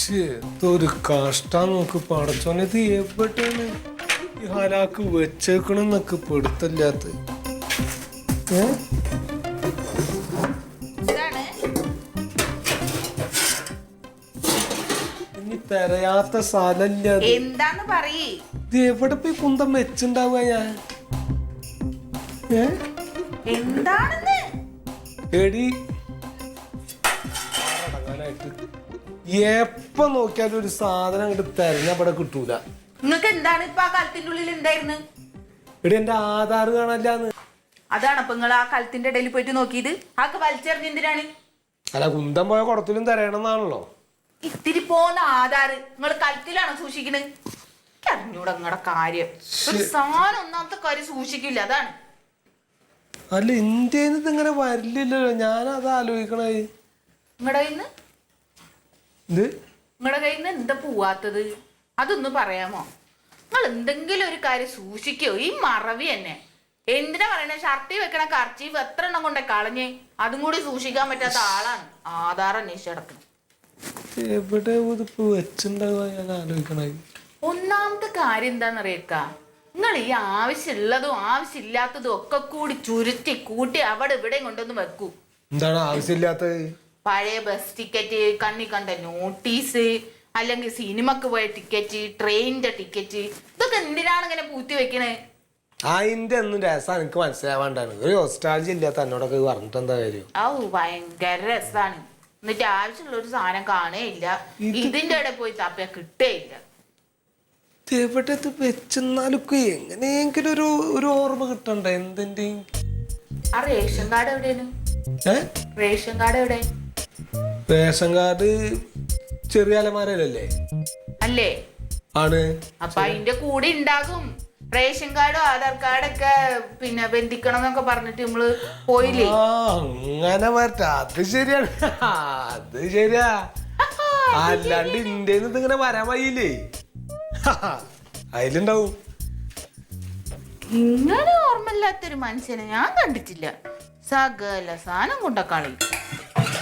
ഇതൊരു കഷ്ടം നോക്ക് പടച്ചോനെ. ഇത് എവിടെയാണ്? ഈ ഹലാക്ക് വെച്ചേക്കണെന്നൊക്കെ പെടുത്തല്ലാത്ത. ഏ? തെരയാത്ത സ്ഥലല്ല. എന്താന്ന് പറയേ. ഇത് എവിടെ പോയി കുന്തം വെച്ചിണ്ടാവുക ഞാൻ? ഏ? എന്താണെന്ന്? എടി എപ്പോ നോക്കിയാലും ഒരു സാധനം അങ്ങോട്ട് തെരഞ്ഞവിടെ കിട്ടൂല. നിങ്ങൾക്ക് എന്താണ് ഇപ്പൊ ആ കാലത്തിന്റെ ഉള്ളിൽ ഉണ്ടായിരുന്നു? ഇവിടെ എന്റെ ആധാർ കാണല്ലാന്ന് അതാണ് അപ്പൊ നിങ്ങൾ ആ കാലത്തിന്റെ ഇടയിൽ പോയിട്ട് നോക്കിയത്? ആക്ക് വലിച്ചെറിഞ്ഞ എന്തിനാണ്? അല്ല കുന്തം പോയ കുടത്തിലും തരയണമെന്നാണല്ലോ. ഇത്തിരി പോന്ന ആധാർ നിങ്ങൾ കലത്തിലാണോ സൂക്ഷിക്കണത് അറിഞ്ഞൂടെ നിങ്ങളുടെ കാര്യം. ഒരു സാധനം ഒന്നാമത്തെ കാര്യം സൂക്ഷിക്കില്ല അതാണ്. അല്ല ഇന്ത്യയിൽ നിന്ന് ഇങ്ങനെ വരില്ലല്ലോ. ഞാനത് ആലോചിക്കണേ നിങ്ങളുടെ കയ്യിൽ നിന്ന് ഇത് നിങ്ങളുടെ കയ്യിൽ നിന്ന് എന്താ പോവാത്തത്? അതൊന്ന് പറയാമോ? നിങ്ങൾ എന്തെങ്കിലും ഒരു കാര്യം സൂക്ഷിക്കോ. ഈ മറവി തന്നെ എന്തിനാ പറയണേ? ഷർട്ടി വെക്കണ കർച്ചീഫ് എത്ര എണ്ണം കൊണ്ടേ കളഞ്ഞ്? അതും കൂടി സൂക്ഷിക്കാൻ പറ്റാത്ത ആളാണ്. ആധാർ അന്വേഷിച്ച് കിടക്കുന്നത് എവിടെ ഇതിപ്പോ വെച്ചിണ്ടാവുക ഞാൻ ആലോചിക്കണേ. ഒന്നാമത്തെ കാര്യം എന്താണെന്നറിയക്ക നിങ്ങൾ ഈ ആവശ്യമുള്ളതും ആവശ്യമില്ലാത്തതും ഒക്കെ കൂടി ചുരുത്തി കൂട്ടി അവിടെ ഇവിടെ കൊണ്ടൊന്ന് വെക്കൂ. എന്താണ് ആവശ്യമില്ലാത്തത്? പഴയ ബസ് ടിക്കറ്റ് കണ്ണി കണ്ട നോട്ടീസ് അല്ലെങ്കിൽ സിനിമക്ക് പോയ ടിക്കറ്റ് ട്രെയിനിന്റെ ടിക്കറ്റ് ഇതൊക്കെ എന്തിനാണ് ഇങ്ങനെ പൂത്തി വെക്കണേ? അതിന്റെ ഒന്നും രസം എനിക്ക് മനസ്സിലാവാണ്ടാണ്. ഒരു ഹോസ്റ്റാൾജി ഇല്ല തന്നോടൊക്കെ പറഞ്ഞിട്ട് എന്താ കാര്യം? ഔ ഭയങ്കര രസാണ്. എന്നിട്ട് ആവശ്യമുള്ള ഒരു സാധനം കാണേയില്ല. ഇതിന്റെ ഇടയിൽ പോയി തപ്പിയ കിട്ടേയില്ല. എവിടെ വെച്ചെന്നാലൊക്കെ എങ്ങനെയെങ്കിലും ഒരു ഒരു ഓർമ്മ കിട്ടണ്ടേ എന്തിന്റെ ആ റേഷൻ കാർഡ് എവിടെയാണ്? റേഷൻ കാർഡ് എവിടെ? റേഷൻ കാർഡ് ചെറിയ അലമാരല്ലേ അല്ലേ? ആണ്. അപ്പൊ അതിന്റെ കൂടെ ഉണ്ടാകും റേഷൻ കാർഡും ആധാർ കാർഡൊക്കെ പിന്നെ ബന്ധിക്കണം എന്നൊക്കെ പറഞ്ഞിട്ട് നമ്മൾ പോയില്ലേ? ആ അങ്ങനെ വരട്ടെ അത് ശരിയാണ് അത് ശരിയാ. അല്ലാണ്ട് ഇന്ത്യയിൽ നിന്ന് ഇങ്ങനെ വരാൻ വയ്യില്ലേ അതിലുണ്ടാവും. ഇങ്ങനെ ഓർമ്മയില്ലാത്തൊരു മനുഷ്യനെ ഞാൻ കണ്ടിട്ടില്ല. സകല സാധനം കൊണ്ട കളി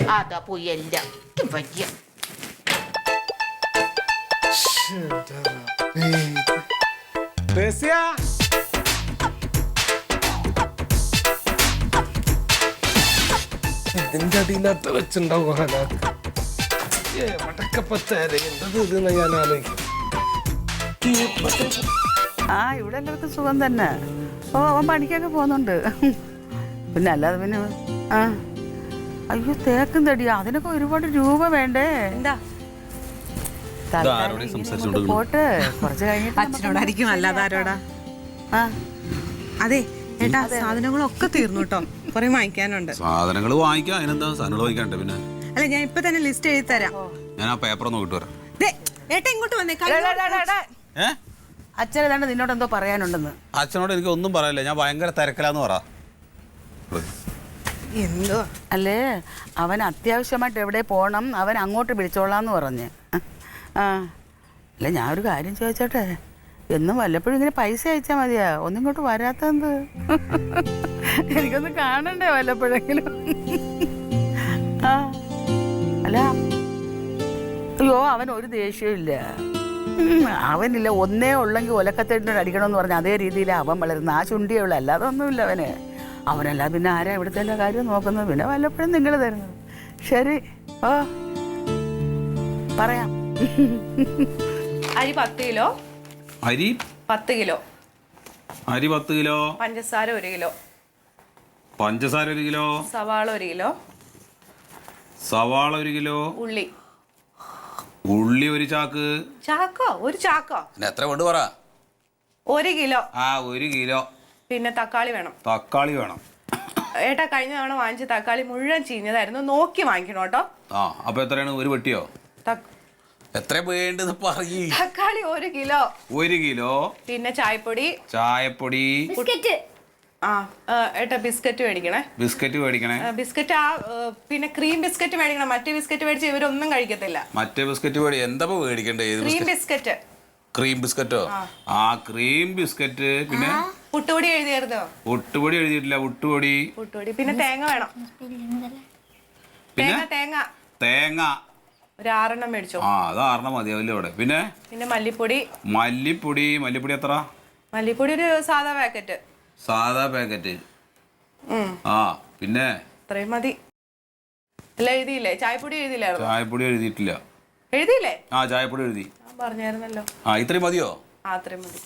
അതാ പോയി എല്ലാം എനിക്ക് വയ്യ ഇതിന്റെ അടിയിലത്ത് വെച്ചിണ്ടാവും എന്തത് ഇതെന്ന് ഞാൻ ആലോചിക്കും. ആ ഇവിടെ എല്ലാവർക്കും സുഖം തന്നെ. ഓ അവൻ പണിക്കൊക്കെ പോകുന്നുണ്ട്. പിന്നെ അല്ലാതെ പിന്നെ ആ. അയ്യോ തേക്കും തടിയാ അതിനൊക്കെ ഒരുപാട് രൂപ വേണ്ടേ? എന്താ? പോട്ടെ. കുറച്ച് കഴിഞ്ഞിട്ട് അച്ഛനോടായിരിക്കും അല്ലാതെ ആരോടാ? ആ. അതെ ഏട്ടാ സാധനങ്ങളൊക്കെ തീർന്നു കേട്ടോ കുറെ വാങ്ങിക്കാനുണ്ട്. സാധനങ്ങൾ വാങ്ങിക്കാം. അതിനെന്താ സാധനങ്ങൾ വാങ്ങിക്കണ്ടേ പിന്നെ. അല്ല ഞാൻ ഇപ്പൊ തന്നെ ലിസ്റ്റ് എഴുതി തരാം. ഞാൻ ആ പേപ്പർ നോക്കിട്ട് വരാം. ദേ, ഏട്ടാ ഇങ്ങോട്ട് വന്നേ. നിന്നോട് എന്തോ പറയാനുണ്ടെന്ന്. അച്ഛനോട് എനിക്ക് ഒന്നും പറയാനില്ല. ഞാൻ ഭയങ്കര തിരക്കിലാന്ന് പറ. എന്തോ? അല്ലേ? അവൻ അത്യാവശ്യമായിട്ട് എവിടെ പോകണം അവൻ അങ്ങോട്ട് വിളിച്ചോളാന്ന് പറഞ്ഞ്. ആ അല്ല ഞാൻ ഒരു കാര്യം ചോദിച്ചോട്ടെ? എന്നും വല്ലപ്പോഴും ഇങ്ങനെ പൈസ അയച്ചാൽ മതിയാ. ഒന്നും ഇങ്ങോട്ട് വരാത്തെന്ത് എനിക്കൊന്ന് കാണണ്ടേ വല്ലപ്പോഴെങ്കിലും? അല്ല. അയ്യോ അവൻ ഒരു ദേഷ്യമില്ല അവനില്ല. ഒന്നേ ഉള്ളെങ്കിൽ ഒലക്കത്തേട്ടിനോട് അടിക്കണമെന്ന് പറഞ്ഞ അതേ രീതിയിൽ അവൻ വളരുന്ന ആ ചുണ്ടിയേ ഉള്ളു അല്ലാതെ ഒന്നുമില്ല അവന്. അവനല്ല പിന്നെ ആരാ ഇവിടുത്തെ എല്ലാ കാര്യവും നോക്കുന്നത്? പിന്നെ വല്ലപ്പോഴും നിങ്ങൾ തരുന്നത്. ശരി. ഓ പറയാം. അരി പത്ത് കിലോ. അരി? പത്ത് കിലോ. അരി പത്ത് കിലോ. പഞ്ചസാര ഒരു കിലോ. പഞ്ചസാര ഒരു കിലോ. സവാള ഒരു കിലോ. സവാള ഒരു കിലോ. ഉള്ളി. ഉള്ളി ഒരു ചാക്ക്. ചാക്കോ? ഒരു ചാക്കോ? എത്ര കൊണ്ട് പറ? ഒരു കിലോ. ആ ഒരു കിലോ. പിന്നെ തക്കാളി വേണം. തക്കാളി വേണം. ഏട്ടാ കഴിഞ്ഞ തവണ വാങ്ങിച്ച തക്കാളി മുഴുവൻ ചീഞ്ഞതായിരുന്നു. നോക്കി വാങ്ങിക്കണം കേട്ടോ. ആ അപ്പൊ എത്രയാണ്? ഒരു വെട്ടിയോ? എത്ര വേണ്ടത് പറയ്. തക്കാളി ഒരു കിലോ. ഒരു കിലോ? പിന്നെ ചായപ്പൊടി. ചായപ്പൊടി. ബിസ്ക്കറ്റ്. ആ, ഏട്ടാ ബിസ്ക്കറ്റ് മേടിക്കണേ. ബിസ്ക്കറ്റ് മേടിക്കണേ. ബിസ്ക്കറ്റ് ആ പിന്നെ ക്രീം ബിസ്ക്കറ്റ് മേടിക്കണം. മറ്റേ ബിസ്ക്കറ്റ് മേടിച്ച് ഇവരൊന്നും കഴിക്കത്തില്ല. മറ്റേ ബിസ്ക്കറ്റ് മേടി എന്താ മേടിക്കണ്ടേ? Cream biscuit? ക്രീം ബിസ്ക്കറ്റോ? ആ. Cream biscuit. പിന്നെ? പുട്ടുപൊടി എഴുതിയായിരുന്നോ? ഉട്ടുപൊടി എഴുതിയിട്ടില്ല ഉട്ടുപൊടി പുട്ടുപൊടി. പിന്നെ തേങ്ങ വേണം. പിന്നെ? തേങ്ങ തേങ്ങ. തേങ്ങ. ഒരു ആറെണ്ണം മേടിച്ചോ. ആ അത് ആറെണ്ണം മതിയാവില്ല ഇവിടെ പിന്നെ? പിന്നെ മല്ലിപ്പൊടി. മല്ലിപ്പൊടി. മല്ലിപ്പൊടി എത്ര? മല്ലിപ്പൊടി ഒരു സാധാ പാക്കറ്റ്. സാധാ പാക്കറ്റ്. ആ പിന്നെ? ഇത്രയും മതി. അല്ല എഴുതിയില്ലേ? ചായപ്പൊടി എഴുതിയില്ലായിരുന്നു? ചായപ്പൊടി എഴുതിയിട്ടില്ല. എഴുതിയില്ലേ? ആ ചായപ്പൊടി എഴുതി. പറഞ്ഞായിരുന്നല്ലോ. ആ ഇത്രയും മതിയോ? ആ അത്രയും മതി.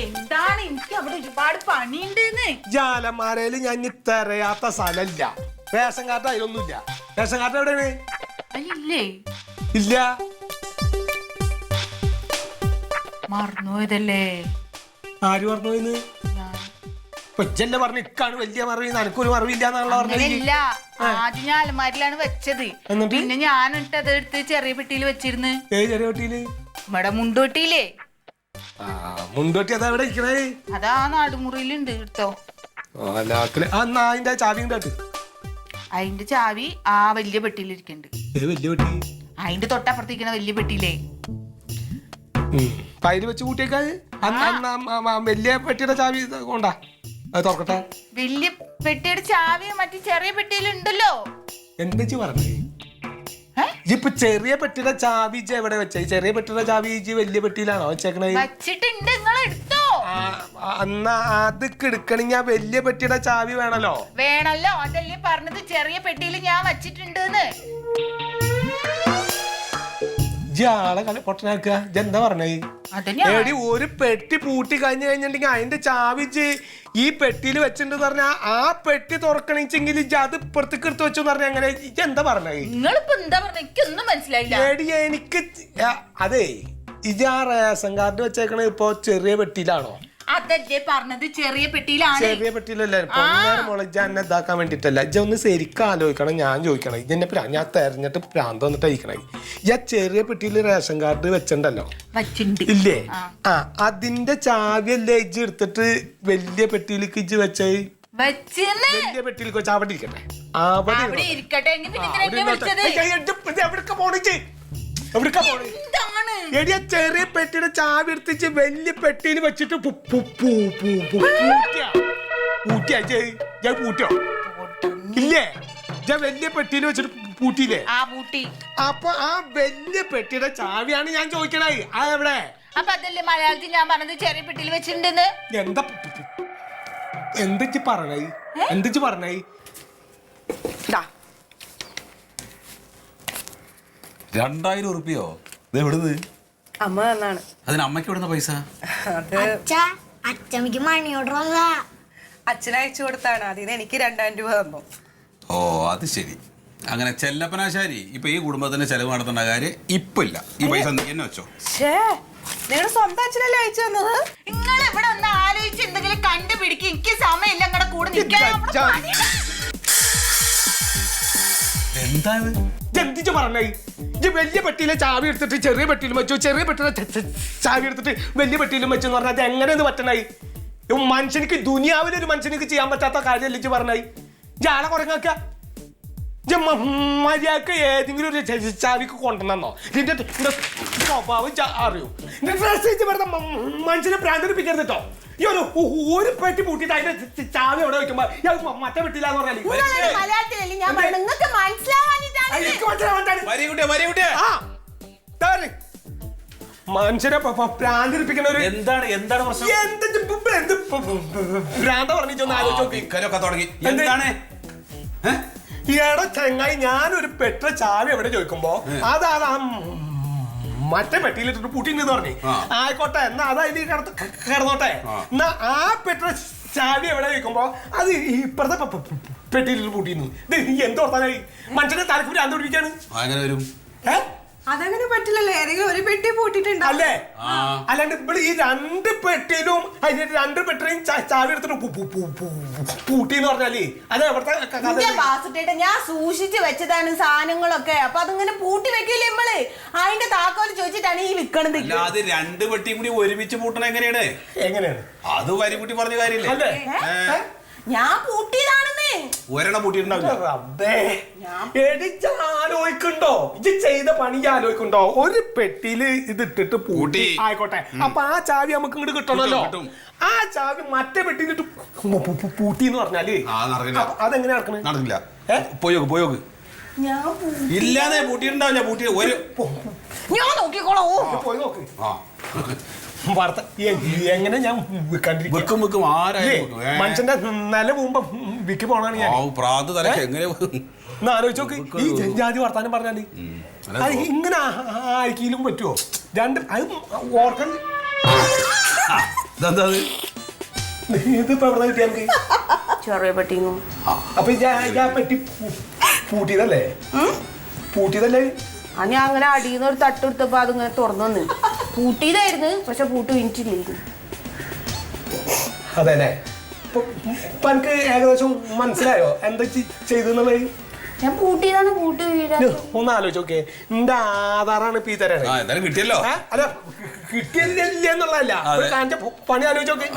എന്താണ് എനിക്ക് അവിടെ ഒരുപാട് പണിയുണ്ടെന്ന്? ജാലന്മാരേൽ ഞാൻ ഇനി തെരയാത്ത സ്ഥലമില്ല റേഷൻ കാർഡ് അതിലൊന്നുമില്ല. റേഷൻ കാർഡ് എവിടെയാണ്? അല്ലേ ഇല്ല. മറന്നുപോയതല്ലേ? ആര് മറന്നുപോയിന്ന്? ഇജ്ജല്ലേ പറഞ്ഞു ഇക്കാണ് വലിയ മറവി. നനക്കൊരു മറവില്ല എന്നുള്ള അങ്ങനെയല്ല. ആദ്യം ഞാൻ അലമാരിലാണ് വെച്ചത്. എന്നിട്ട്? പിന്നെ ഞാൻ ഇട്ട് അത് എടുത്ത് ചെറിയ പെട്ടിയിൽ വെച്ചിരുന്ന്? ഏത് ചെറിയ കുട്ടിയിൽ ഇവിടെ മുണ്ടോട്ടിയില്ലേ ആ മുൻപൊട്ടി അതാ എവിടെ ഇരിക്കണേ. അതാ നാടുമുറിയിലുണ്ട് എടുത്തോ. ആ നായിന്റെ ചാവി ഉണ്ടാട്ട് അതിന്റെ ചാവി ആ വലിയ പെട്ടിയിലിരിക്കണ്ട്. ഏ വലിയ പെട്ടി? അതിന്റെ തൊട്ടപ്പുറത്തിരിക്കണ വലിയ പെട്ടിയിലേ. പൈര് വെച്ച് കൂട്ടിയേക്കാട്ടിയുടെ വലിയ പെട്ടിയുടെ ചാവി ഇത് കൊണ്ടാ. അത് തുറക്കട്ടെ. വലിയ പെട്ടിയുടെ ചാവി മറ്റേ ചെറിയ പെട്ടിയിലുണ്ടല്ലോ. എന്താ പറഞ്ഞേ? ഇപ്പൊ ചെറിയ പെട്ടിയുടെ ചാവി ഇജ്ജ് എവിടെ വെച്ചേ? ചെറിയ പെട്ടിയുടെ ചാവി ഇജ്ജ് വലിയ പെട്ടിയിലാണോ വെച്ചേക്കണേ? വച്ചിട്ടുണ്ട് നിങ്ങൾ എടുത്തോ. ആ, അത് എടുക്കണെങ്കിൽ ആ വലിയ പെട്ടിയുടെ ചാവി വേണല്ലോ? വേണല്ലോ. അതല്ലേ പറഞ്ഞത്. ചെറിയ പെട്ടിയിൽ ഞാൻ വച്ചിട്ടുണ്ടെന്ന് ആളെ കളി പൊട്ടനാക്കുക. എന്താ പറഞ്ഞേ? എടി ഒരു പെട്ടി പൂട്ടി കഴിഞ്ഞു കഴിഞ്ഞിട്ടുണ്ടെങ്കിൽ അതിന്റെ ചാവിച്ച് ഈ പെട്ടിയിൽ വെച്ചിട്ടുണ്ട് പറഞ്ഞ ആ പെട്ടി തുറക്കണിച്ചെങ്കിൽ അത് ഇപ്പുറത്തേക്ക് എടുത്ത് വെച്ചു പറഞ്ഞ അങ്ങനെ എന്താ പറഞ്ഞേ? നിങ്ങളിപ്പോ എന്താ പറഞ്ഞ? എനിക്കൊന്നും മനസ്സിലായില്ല. എടി എനിക്ക് അതെ ഇജാ ആ റേഷൻ കാർഡ് വെച്ചേക്കണ ഇപ്പൊ ചെറിയ പെട്ടിയിലാണോ? അതല്ലേ പറഞ്ഞത്? ചെറിയ പെട്ടിയിലാണ്. ചെറിയ പെട്ടിയിലല്ലേ? പൊന്നേരം മോളെ ഇജ്ജ് എന്നെ ഇതാക്കാൻ വേണ്ടിട്ടല്ല. ഇജ്ജ ഒന്ന് ശരിക്കും ആലോചിക്കണം ഞാൻ ചോദിക്കണം. ഇതെന്നെ പ്രാ- ഞാൻ തെരഞ്ഞിട്ട് പ്രാന്ത് വന്നിട്ട് അയക്കണേ ഈ ചെറിയ പെട്ടിയിൽ റേഷൻ കാർഡ് വെച്ചിണ്ടല്ലോ ഇല്ലേ? ആ. അതിന്റെ ചാവിയല്ലേ ഇജ്ജ് എടുത്തിട്ട് വലിയ പെട്ടിയിലേക്ക് ഇജ്ജ് വെച്ചേ? വച്ചിന്ന്. വലിയ പെട്ടിയിലേക്ക് വെച്ചാൽ അവിടെ ഇരിക്കട്ടെ? അവിടെ. ഇരിക്കട്ടെ. എങ്കിൽ പിന്നെ വിളിച്ചത്? പോണിച്ച് എന്താണ് എടിയ ചെറിയ പെട്ടിയുടെ ചാവി എടുത്തിച്ച് വലിയ പെട്ടിയിൽ വെച്ചിട്ട് പു- പു- പു- പു- പു- പൂട്ടിയാ. പൂട്ടിയാ ഇജ്ജ്? ഇജ്ജ് പൂട്ടിയോ ഇല്ലേ? ഞാൻ വലിയ പെട്ടിയിൽ വെച്ചിട്ട് പൂട്ടിയില്ലേ? ആ പൂട്ടി. അപ്പൊ ആ വലിയ പെട്ടിയുടെ ചാവിയാണ് ഞാൻ ചോദിക്കണേ ആ എവിടെ? അപ്പൊ അതല്ലേ മലയാളത്തിൽ ഞാൻ പറഞ്ഞത് ചെറിയ പെട്ടിയിൽ വെച്ചിട്ടുണ്ടെന്ന്? എന്താ എന്തിച്ച് പറഞ്ഞായി എന്തിച്ച് പറഞ്ഞേ രണ്ടായിരം ഉറുപ്പിയോ? ഇത് എവിടുന്ന് അമ്മ തന്നാണ്. അതിന് അമ്മയ്ക്ക് എവിടുന്ന പൈസ? അത് അച്ഛ അച്ഛമ്മക്ക് മണി ഓർഡർ വന്നതാ. അച്ഛൻ അയച്ചു കൊടുത്താണ്. അതിന് എനിക്ക് രണ്ടായിരം രൂപ തന്നു. ഓ അത് ശരി. അങ്ങനെ ചെല്ലപ്പനാശാരി ഇപ്പൊ ഈ കുടുംബത്തിന്റെ ചെലവ് നടത്തേണ്ട കാര്യം ഇപ്പൊ ഇല്ല ഈ പൈസ നീ എന്നെ വെച്ചോ. ഷേ നിങ്ങളുടെ സ്വന്തം അച്ഛനല്ലേ അയച്ചു തന്നത്? നിങ്ങൾ ഇവിടെ ഒന്ന് ആലോചിച്ച് എന്തെങ്കിലും കണ്ടുപിടിക്കും. എനിക്ക് സമയമില്ല കൂടെ നിൽക്കാൻ. എന്താ ഇത്? എന്തിച്ച് പറഞ്ഞായി ഈ വലിയ പെട്ടിയിലെ ചാവി എടുത്തിട്ട് ചെറിയ പെട്ടിയിലും വെച്ചു. ചെറിയ പെട്ടിയിലെ ചാവി എടുത്തിട്ട് വലിയ പെട്ടിയിലും വെച്ചു എന്ന് പറഞ്ഞാൽ അത് എങ്ങനെയത് പറ്റണായി മനുഷ്യനിക്ക് ദുനിയാവിൽ ഒരു മനുഷ്യനിക്ക് ചെയ്യാൻ പറ്റാത്ത കാര്യമല്ല ഇജ്ജ് പറഞ്ഞായി ജാള കുറങ്ങാക്ക മര്യാദയ്ക്ക് ഏതെങ്കിലും ഒരു ചാവിക്ക് കൊണ്ടുവന്നോ? ഇതിന്റെ സ്വഭാവം അറിയൂ. ഇജ്ജ് മനുഷ്യനെ പ്രാന്തരിപ്പിക്കരുത് കേട്ടോ ഈ ഒരു ഒരു പെട്ടി പൂട്ടിട്ട് അതിന്റെ ചാവി അവിടെ വെക്കുമ്പോ മറ്റേ പറഞ്ഞാൽ മലയാളത്തിലല്ലേ ഞാൻ നിങ്ങൾക്ക് മനസ്സിലാവാൻ ഒരു എന്താണ് എന്താണ് പ്രശ്നം? എന്ത് എന്ത് ഭ്രാന്ത പറഞ്ഞൊന്ന് തുടങ്ങി. എന്താണ്? ചെങ്ങായി ഞാനൊരു പെട്ട ചാവി എവിടെ ചോദിക്കുമ്പോ അതാ ആ മറ്റേ പെട്ടിയിലിട്ടിട്ട് പൂട്ടിന്ന് പറഞ്ഞു. ആ. ആയിക്കോട്ടെ എന്നാ അത് അതിൽ കിടത്ത് കിടന്നോട്ടെ. എന്നാ ആ പെട്ട ചാവി എവിടെ ചോദിക്കുമ്പോ അത് ഇപ്പഴത്തെ പ- പൂട്ടിയിരുന്നു. ഇത് നീ എന്തോർത്താനായി മനുഷ്യനെ തലക്ക് അന്തോടിപ്പിക്കാണ് എങ്ങനെ വരും ഏ? അതങ്ങനെ പറ്റില്ലല്ലോ? ഏതെങ്കിലും ഒരു പെട്ടി പൂട്ടിട്ടുണ്ട് അല്ലേ. അല്ലാണ്ട് ഇവിടെ ഈ രണ്ട് പെട്ടിയിലും അതിന്റെ രണ്ട് പെട്ടിയും ചാവി എടുത്തിട്ട് പൂട്ടി എന്ന് പറഞ്ഞാൽ അത് എവിടുത്തെ ഞാൻ സൂക്ഷിച്ച് വെച്ചതാണ് സാധനങ്ങളൊക്കെ. അപ്പൊ അതിങ്ങനെ പൂട്ടി വെക്കില്ലേ നമ്മൾ അതിന്റെ താക്കോൽ ചോദിച്ചിട്ടാണ് ഈ വിൽക്കണത് അത് രണ്ട് പെട്ടിയും കൂടി ഒരുമിച്ച് പൂട്ടണം എങ്ങനെയാണ്? എങ്ങനെയാണ്? അത് വരിക്കുട്ടി പറഞ്ഞ കാര്യമില്ലേ അല്ലേ? ഞാൻ പൂട്ടിയതാണെന്നേ. ഒരെണ്ണം പൂട്ടിയിട്ടുണ്ടാവില്ല. റബ്ബേ. എടിച്ച് ആലോചിക്കണ്ടോ ഇത് ചെയ്ത പണി ആലോചിക്കണ്ടോ ഒരു പെട്ടിയിൽ ഇത് ഇട്ടിട്ട് പൂട്ടി. ആയിക്കോട്ടെ. അപ്പൊ ആ ചാവി നമുക്ക് ഇങ്ങോട്ട് കിട്ടണല്ലോ. കിട്ടും, കിട്ടും. ആ ചാവി മറ്റേ പെട്ടിയിലിട്ട് പൂട്ടി എന്ന് പറഞ്ഞാൽ ആ, നടക്കില്ല. അപ്പൊ അതെങ്ങനെ നടക്കണേ? നടക്കില്ല ഏ? പോയോക്ക് പോയോക്ക്. ഞാൻ പൂ- ഇല്ലാതെ പൂട്ടിയിട്ടുണ്ടാവില്ല പൂട്ടി ഒരു ഞാൻ നോക്കിക്കോളൂ പോയി നോക്ക്. ആ. വാർത്ത. എങ്ങനെ ഞാൻ വിൽക്കാണ്ടിരിക്കും വെക്കും വെക്കും. ആരായാലും വെക്കും. ഏ. മനുഷ്യന്റെ നില പോകുമ്പോ വിക്കി പോണാണ് ഞാൻ. പ്രാന്ത് തലക്ക് എങ്ങനെ ഒന്ന് ആലോചിച്ച് നോക്ക്. ഈ ജാതി വർത്താനം പറഞ്ഞാൽ അല്ല, അത് ഇങ്ങനെ ആ- ആയിക്കിലും പറ്റുമോ രണ്ട് അത് ഓർക്കാൻ ഇതെന്താ അത്? ഇതിപ്പോ എവിടെ കിട്ടിയ നമുക്ക്? ചെറിയ പെട്ടിന്നു അപ്പൊ ഞാൻ ഞാൻ പെട്ടി പൂ- പൂട്ടിയതല്ലേ? പൂട്ടിയതല്ലേ? അങ്ങനെ ഞാൻ അങ്ങനെ അടിയുന്ന ഒരു തട്ടെടുത്തപ്പോ അതിങ്ങനെ തുറന്നു വന്ന്. പൂട്ടിയതായിരുന്നു. പക്ഷെ പൂട്ട് വിനിച്ചില്ലായിരുന്നു അതെല്ലേ? ഇപ്പൊ ഇപ്പൊ എനിക്ക് ഏകദേശം മനസ്സിലായോ? എന്താ ചെയ്തെന്നുള്ളത് ഞാൻ പൂട്ടിയതാണ് പൂട്ട് വീഴാ ഒന്ന് ആലോചിച്ച് നോക്കേ എന്റെ ആധാറാണ് ഇപ്പൊ ഈ തരാണ് ആ എന്തായാലും കിട്ടിയല്ലോ. ഏ? അല്ല കിട്ടിയില്ല എന്നുള്ളതല്ല. അതെ. ഒരു കാന്റെ പണി ആലോചിച്ച് നോക്കേ.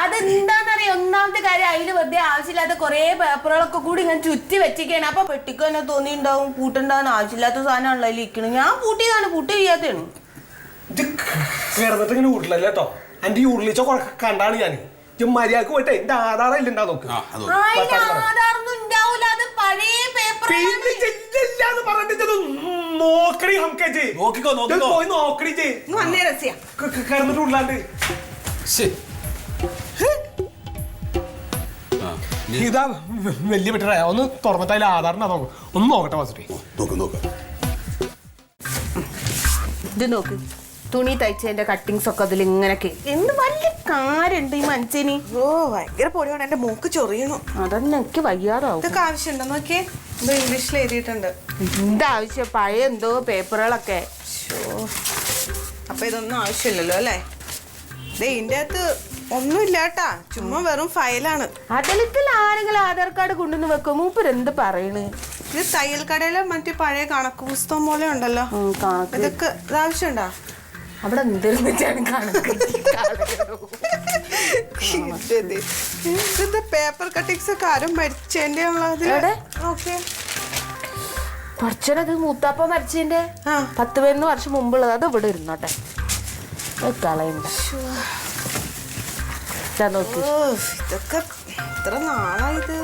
അതെന്താന്നറിയ? ഒന്നാമത്തെ കാര്യം അതിന് വെറുതെ ആവശ്യമില്ലാത്ത കൊറേ പേപ്പറുകളൊക്കെ കൂടി ഞാൻ ചുറ്റി വെച്ചിരിക്കുകയാണ് അപ്പൊ പെട്ടിക്ക് തന്നെ തോന്നിണ്ടാവും പൂട്ടുണ്ടാവും ആവശ്യമില്ലാത്ത സാധനമാണല്ലോ അതിൽ ഇരിക്കണം ഞാൻ പൂട്ടിയതാണ് പൂട്ടി ചെയ്യാത്തതാണ് ഇത് കിടന്നിട്ട് ഇങ്ങനെ ഉരുളല്ല കേട്ടോ. എന്റെ ഈ ഉരുളിച്ച കണ്ടാണ് ഞാൻ ഇത് മര്യാദയ്ക്ക് പോയിട്ടെ എന്റെ ആധാരം ഇല്ലുണ്ടാ നോക്ക്. ഇത് നോക്കണി ഹംകേജ് നോക്കിക്കോ, നോക്കിക്കോ. പോയി നോക്കണി ചേ വന്നേ രസ്യ. കിടന്നിട്ട് ഉരുളാണ്ട്. ശ്ശേ. ആ, നീ ഇതാ വലിയ പെട്ടറായ ഒന്ന് തുറന്നിട്ട് അതിൽ ആധാറിന്റെ നോക്കും. ഒന്ന് നോക്കട്ടെ വസിറ്റി നോക്ക് നോക്ക്. ഇത് നോക്ക്. തുണി തയ്ച്ചതിന്റെ കട്ടിങ്സ് ഒക്കെ അതിൽ ഇങ്ങനൊക്കെ എന്ത് വലിയ കാര്യണ്ട് ഈ മഞ്ചേനി ഓ ഭയങ്കര പൊടിയാണ്. എന്റെ മൂക്ക് ചൊറിയുന്നു. അതന്നെ എനിക്ക് വയ്യാതാവും. ഇതൊക്കെ ആവശ്യമുണ്ടോ നോക്കിയേ. ഇത് ഇംഗ്ലീഷിൽ എഴുതിയിട്ടുണ്ട്. എന്താവശ്യം? പഴയ എന്തോ പേപ്പറുകളൊക്കെ. അപ്പൊ ഇതൊന്നും ആവശ്യമില്ലല്ലോ അല്ലേ? ദേ ഇതിന്റെ അകത്ത് ഒന്നും ഇല്ലാട്ടാ. ചുമ്മാ വെറും ഫയലാണ് അതിലത്തിൽ ആരെങ്കിലും ആധാർ കാർഡ് കൊണ്ടുവന്ന് വെക്കും മൂപ്പര് എന്ത് പറയണ്? ഇത് തയ്യൽ കടയിലെ മറ്റേ പഴയ കണക്ക് പുസ്തകം പോലെ ഉണ്ടല്ലോ. ഉം, കണക്ക്. ഇതൊക്കെ ഇത് ആവശ്യമുണ്ടോ? അവിടെ എന്തെന്ന് കാണുന്നത് ഇത് പേപ്പർ കട്ടിങ്സ് ഒക്കെ ആരും മരിച്ചതിന്റെ? ഓക്കെ കുറച്ചത് മൂത്താപ്പ മരിച്ചതിന്റെ. പത്ത് പതിനൊന്ന് വർഷം മുമ്പുള്ളത്. അത് ഇവിടെ ഇരുന്നോട്ടെ. കളയണ്ട. ഇതാ നോക്ക്. ഓ ഇതൊക്കെ എത്ര നാളായത്.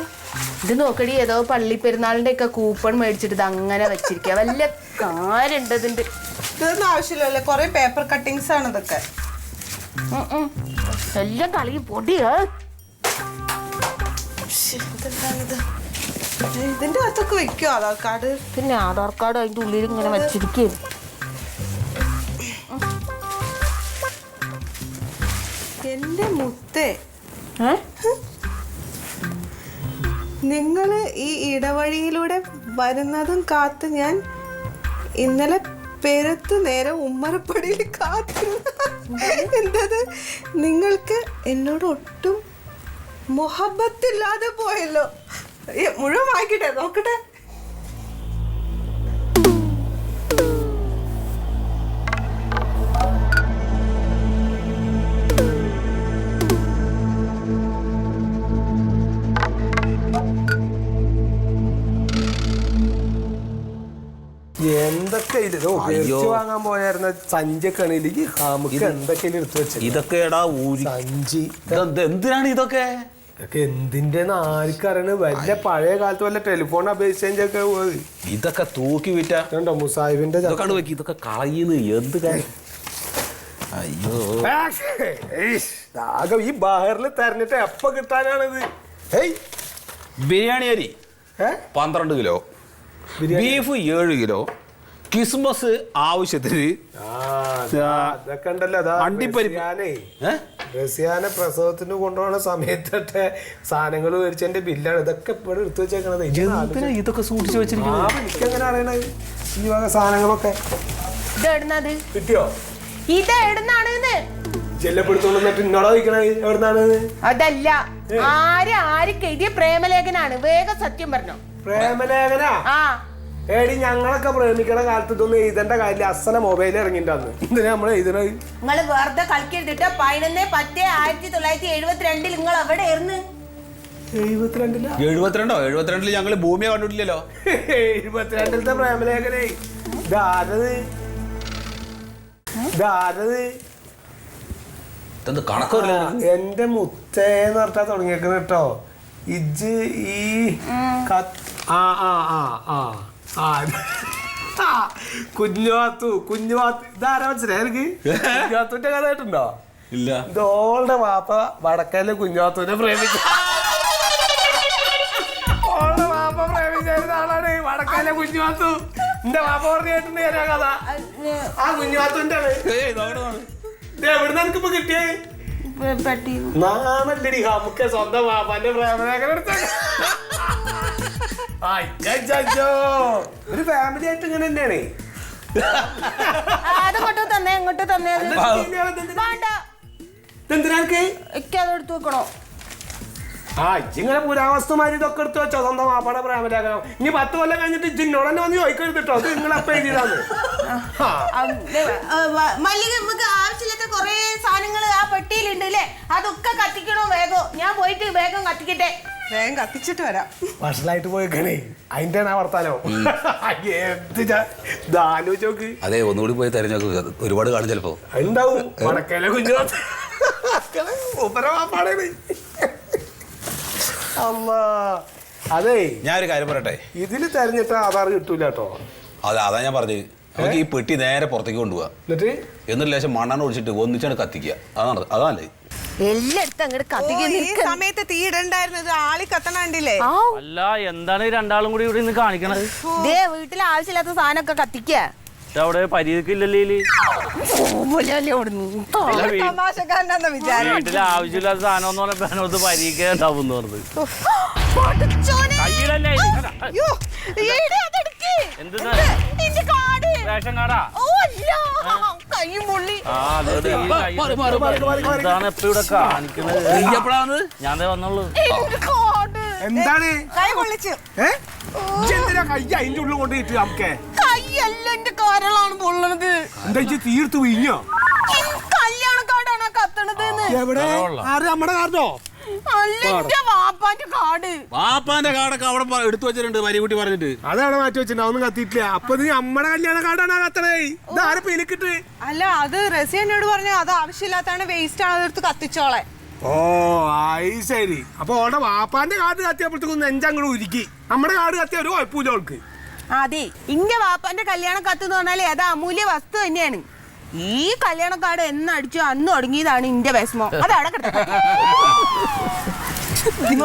ഇത് നോക്കടി ഏതോ പള്ളി പെരുന്നാളിന്റെ ഒക്കെ കൂപ്പൺ മേടിച്ചിട്ട് ഇത് അങ്ങനെ വെച്ചിരിക്കുക വല്ല കാര്യണ്ട് ഇതിന്റെ. ഇതൊന്നും ആവശ്യമില്ലല്ലോ. കുറെ പേപ്പർ കട്ടിങ്സ് ആണ് ഇതൊക്കെ. എല്ലാം കളി പൊടിയാ? ഇതിന്റെ അകത്തൊക്കെ വെക്കോ ആധാർ കാർഡ്? പിന്നെ ആധാർ കാർഡ് അതിന്റെ ഉള്ളിൽ ഇങ്ങനെ വെച്ചിരിക്കും. എന്റെ മുത്തേ. നിങ്ങൾ നിങ്ങൾ ഈ ഇടവഴിയിലൂടെ വരുന്നതും കാത്ത് ഞാൻ ഇന്നലെ പെരുത്ത് നേരെ ഉമ്മറപ്പടിയിൽ കാത്തു എന്തത്? നിങ്ങൾക്ക് എന്നോട് ഒട്ടും മൊഹബത്തില്ലാതെ പോയല്ലോ. മുഴുവൻ വായിക്കട്ടെ നോക്കട്ടെ. എന്തൊക്കെ ഇത്? ഇതോ വാങ്ങാൻ പോയായിരുന്ന സഞ്ചിയൊക്കെ ആണെങ്കിൽ നമുക്ക് എന്തൊക്കെ എടുത്തു വെച്ചത്? ഇതൊക്കെ എടാ ഊരി സഞ്ചി. എന്തിനാണ് ഇതൊക്കെ? ഇതൊക്കെ എന്തിന്റെ ആർക്കറിയണ് വല്ല പഴയ കാലത്ത് വല്ല ടെലിഫോൺ അപേക്ഷിച്ച് ഒക്കെ പോയത് ഇതൊക്കെ തൂക്കി വിറ്റോ. മുസാഹിബിന്റെ ഇതൊക്കെ കളയുന്നു. എന്ത് കാര്യം അയ്യോ. ആകെ ഈ ബഹറിൽ തെരഞ്ഞിട്ട് എപ്പ കിട്ടാനാണിത്? ഏയ്. ബിരിയാണി അരി? പന്ത്രണ്ട് കിലോ. ബീഫ് ഏഴ് കിലോ. ക്രിസ്മസ് ആവശ്യത്തിന്. റസിയാനെ പ്രസവത്തിന് കൊണ്ടുപോകുന്ന സമയത്തൊക്കെ സാധനങ്ങൾ മേടിച്ചതിന്റെ ബില്ലാണ്. ഇതൊക്കെ ഇവിടെ എടുത്തു വെച്ചേക്കണത്. ഇതൊക്കെ സൂക്ഷിച്ചു വെച്ചിരിക്കുന്നത്? എനിക്കെങ്ങനെ അറിയണത് ഈ വക സാധനങ്ങളൊക്കെ. കിട്ടിയോ? ഇത് എവിടുന്നാണ് ചെല്ലപ്പെടുത്തോണ്ടിട്ട് ഇന്നോടാ ചോദിക്കണത് എവിടുന്നാണ് അതല്ല. ആര് ആര് എഴുതിയ പ്രേമലേഖനാണ്? വേഗം സത്യം പറഞ്ഞോ. പ്രേമലേഖനാ? ആ. ഏടി ഞങ്ങളൊക്കെ പ്രേമിക്കണ കാലത്ത് ഇതൊന്നും എഴുതേണ്ട കാര്യമില്ല. അസല മൊബൈൽ ഇറങ്ങിണ്ടാന്ന് എന്തിനാ നമ്മൾ എഴുതണത്. നിങ്ങൾ വെറുതെ കളിക്കരുതിട്ട് പതിനൊന്ന് പത്ത് ആയിരത്തി തൊള്ളായിരത്തി എഴുപത്തിരണ്ടിൽ നിങ്ങൾ അവിടെ ഇരുന്ന്? എഴുപത്തിരണ്ടില? എഴുപത്തിരണ്ടോ? എഴുപത്തിരണ്ടിൽ ഞങ്ങൾ ഭൂമിയെ കണ്ടിട്ടില്ലല്ലോ. എഴുപത്തിരണ്ടിലത്തെ പ്രേമലേഖനേ. ഇതാരത്? ഇതാരത്? ഇതെന്ത് കണക്കറില്ല എന്റെ മുത്തേന്ന് പറഞ്ഞാ തുടങ്ങിയേക്കണ കേട്ടോ ഇജ് ഈ കത്ത്- ആ ആ ആ ആ. ആ. കുഞ്ഞുവാത്തു കുഞ്ഞുവാത്തു. ഇതാരാ മനസ്സിലായി എനിക്ക് കുഞ്ഞുവാത്തുവിന്റെ കഥ കേട്ടുണ്ടോ ഇല്ല. ഇതോളുടെ വാപ്പ വടക്കയിലെ കുഞ്ഞുവാത്തുവിനെ പ്രേമിച്ചു. ഓളുടെ വാപ്പ പ്രേമിച്ചിരുന്ന ആളാണ് വടക്കയിലെ കുഞ്ഞുവാത്തു. എന്റെ വാപ്പ പറഞ്ഞു കേട്ടിട്ടുണ്ട് ഞാൻ ആ കഥ. ആ കുഞ്ഞുവാത്തുവിന്റെ ആണ് ഇത് എവിടുന്ന് എനിക്കിപ്പോ കിട്ടിയേ. പെട്ടി നാണല്ലടി നമുക്ക് സ്വന്തം വാപ്പാന്റെ പ്രേമലേഖനം എടുത്ത ഒരു ഫാമിലി ആയിട്ട് ഇങ്ങനെ തന്നെയാണ്. അതങ്ങോട്ട് തന്നെ അങ്ങോട്ട് തന്നെ അത്. വേണ്ട. എന്തിനാ എനിക്ക് എനിക്ക് വെക്കണോ? ആ ഇങ്ങനെ പുരാവസ്തുമാര് ഇതൊക്കെ എടുത്ത് വെച്ചോ സ്വന്തം മാപ്പാടെ പ്രാമലാകണം ഇനി പത്ത് കൊല്ലം കഴിഞ്ഞിട്ട് ഇജിന്നോട് തന്നെ വന്ന് ചോദിക്കരുത് കേട്ടോ അത് നിങ്ങൾ അപ്പൊ എഴുതിയതാണ് മല്ലിക നമുക്ക് ആവശ്യമില്ലാത്ത കൊറേ സാധനങ്ങൾ ആ പെട്ടിയിലുണ്ട് അല്ലേ അതൊക്കെ കത്തിക്കണോ വേഗം? ഞാൻ പോയിട്ട് വേഗം കത്തിക്കട്ടെ. വേഗം കത്തിച്ചിട്ട് വരാം. വഷളായിട്ട് പോയിക്കണേ. അതിന്റെ ആ വർത്താനോ. എന്ത് ചാ- ഇത് ആലോചിച്ച് അതെ ഒന്നുകൂടി പോയി തെരഞ്ഞെടുക്കുക ഒരുപാട് കാണും ചിലപ്പോ. ഉണ്ടാവും വടക്കേലെ അമ്മ അതെ ഞാൻ ഒരു കാര്യം പറയട്ടെ? ഇതിൽ തെരഞ്ഞിട്ട് ആധാർ കിട്ടൂല കേട്ടോ അതെ അതാ ഞാൻ പറഞ്ഞത്. നമുക്ക് ഈ പെട്ടി നേരെ പുറത്തേക്ക് കൊണ്ടുപോവാ. എന്നിട്ട്? എന്നിട്ട് ലേശം മണ്ണെണ്ണ ഒഴിച്ചിട്ട് ഒന്നിച്ചാണ് കത്തിക്കുക. അതാണ് അതല്ലേ എല്ലായിടത്തും അങ്ങോട്ട് ഈ സമയത്ത് തീ ഇടണ്ടായിരുന്നത് ആളി കത്തണണ്ടില്ലേ അല്ല എന്താണ് ഈ രണ്ടാളും കൂടി ഇവിടെ കാണിക്കണത് ദേ വീട്ടിൽ ആവശ്യമില്ലാത്ത സാധനമൊക്കെ കത്തിക്ക. അവിടെ തമാശക്കാരനാന്ന വിചാരം. ആവശ്യമില്ലാത്ത സാധനം എന്ന് പരീക്ക ഉണ്ടാവും എന്ന് റേഷൻ കാർഡാ? എന്താണ് എപ്പോ ഇവിടെ ഞാൻ ദേ വന്നുള്ളൂ. എന്താണ്? കൈ പൊള്ളിച്ചു. എന്തിനാ കൈ അതിന്റെ ഉള്ളിൽ കൊണ്ട് ഇട്ട് നമുക്ക്? കൈയല്ല എന്റെ കാരളാണ് പൊള്ളണത്. എന്താ തീർത്ത് വീഞ്ഞോ കല്യാണക്കാടാണ് കത്തണത് എവിടെ? ആര്? നമ്മുടെ കാർഡോ വാപ്പാന്റെ കാർഡൊക്കെ അവിടെ എടുത്തു വെച്ചിട്ടുണ്ട് മരിക്കുട്ടി പറഞ്ഞിട്ട്. അതാണ് മാറ്റി വെച്ചിട്ട് അതൊന്നും കത്തിയിട്ടില്ല. അപ്പൊ ഇത് നമ്മുടെ കല്യാണ കാർഡാണ് കത്തണേ ഇത് ആരെ പിലിക്കിട്ട്? അല്ല അത് റസി എന്നോട് പറഞ്ഞു അത് ആവശ്യമില്ലാത്താണ് വേസ്റ്റ് ആണ് അതെടുത്ത് കത്തിച്ചോളെ. ഓ ആയി ശരി. അപ്പൊ ഓടെ വാപ്പാന്റെ കാർഡ് കത്തിയപ്പോഴത്തേക്കും നെഞ്ചങ്ങോട് ഉരുക്കി. നമ്മുടെ കാർഡ് കത്തിയ ഒരു കുഴപ്പമില്ല അവൾക്ക് അതെ. ഇന്റെ വാപ്പാന്റെ കല്യാണം കത്ത് എന്ന് പറഞ്ഞാലേ അത് അമൂല്യ വസ്തു തന്നെയാണ്. ഈ കല്യാണക്കാട് എന്ന് അടിച്ചു അന്ന് തുടങ്ങിയതാണ് ഇന്റെ വിഷമം. അതവിടെ. ഇതിന്റെ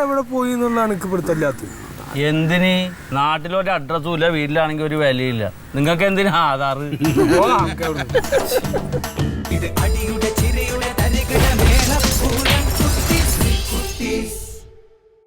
എവിടെ പോയി എന്നുള്ളതാണ് എനിക്ക് പിടുത്തല്ലാത്തത് എന്തിന്? നാട്ടിലൊരു അഡ്രസ്സും ഇല്ല വീട്ടിലാണെങ്കിൽ ഒരു വിലയില്ല നിങ്ങൾക്ക് എന്തിനാ ആധാർ? ഓ, നമുക്ക് എവിടെ- ഇത് അടിയുടെ ചിരിയുടെ തരികിട പൂരം